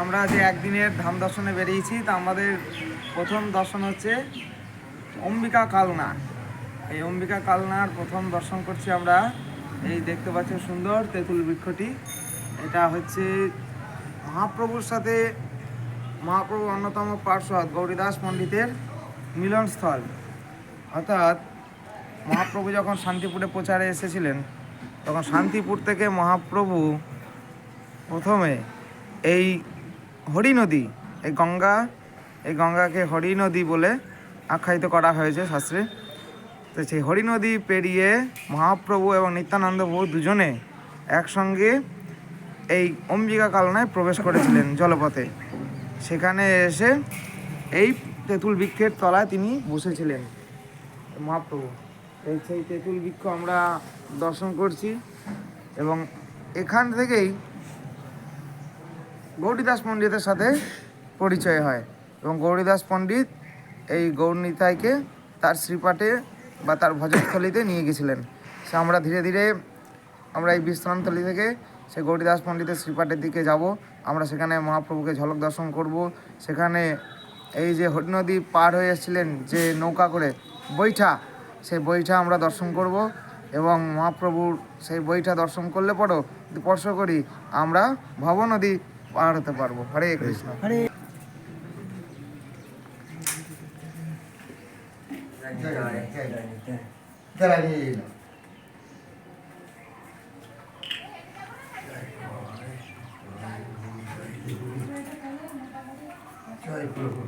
আমরা যে একদিনের ধাম দর্শনে বেরিয়েছি। তা আমাদের প্রথম দর্শন হচ্ছে অম্বিকা কালনা। এই অম্বিকা কালনার প্রথম দর্শন করছি আমরা। এই দেখতে পাচ্ছি সুন্দর তেঁতুল বৃক্ষটি। এটা হচ্ছে মহাপ্রভুর সাথে মহাপ্রভু অন্যতম পার্শ্বদ গৌরীদাস পণ্ডিতের মিলনস্থল। অর্থাৎ মহাপ্রভু যখন শান্তিপুরে প্রচারে এসেছিলেন, তখন শান্তিপুর থেকে মহাপ্রভু প্রথমে এই হরি নদী, এই গঙ্গা, এই গঙ্গাকে হরি নদী বলে আখ্যায়িত করা হয়েছে শাস্ত্রে। তো সেই হরি নদী পেরিয়ে মহাপ্রভু এবং নিত্যানন্দ প্রভু দুজনে একসঙ্গে এই অম্বিকা কালনায় প্রবেশ করেছিলেন জলপথে। সেখানে এসে এই তেঁতুল বৃক্ষের তলায় তিনি বসেছিলেন মহাপ্রভু। এই সেই তেঁতুল বৃক্ষ আমরা দর্শন করছি এবং এখান থেকেই গৌরীদাস পণ্ডিতের সাথে পরিচয় হয় এবং গৌরীদাস পণ্ডিত এই গৌরনীতাইকে তার শ্রীপাঠে বা তার ভজনস্থলিতে নিয়ে গেছিলেন। সে আমরা ধীরে ধীরে আমরা এই বিশ্রামস্থলী থেকে সে গৌরীদাস পণ্ডিতের শ্রীপাঠের দিকে যাব। আমরা সেখানে মহাপ্রভুকে ঝলক দর্শন করব। সেখানে এই যে হরিনদী পার হয়ে এসেছিলেন যে নৌকা করে বৈঠা, সেই বৈঠা আমরা দর্শন করব এবং মহাপ্রভুর সেই বইটা দর্শন করলে পরও স্পর্শ করি আমরা ভব পাহাড়াতে পারবো হরে কৃষ্ণ হরে জয় প্রভু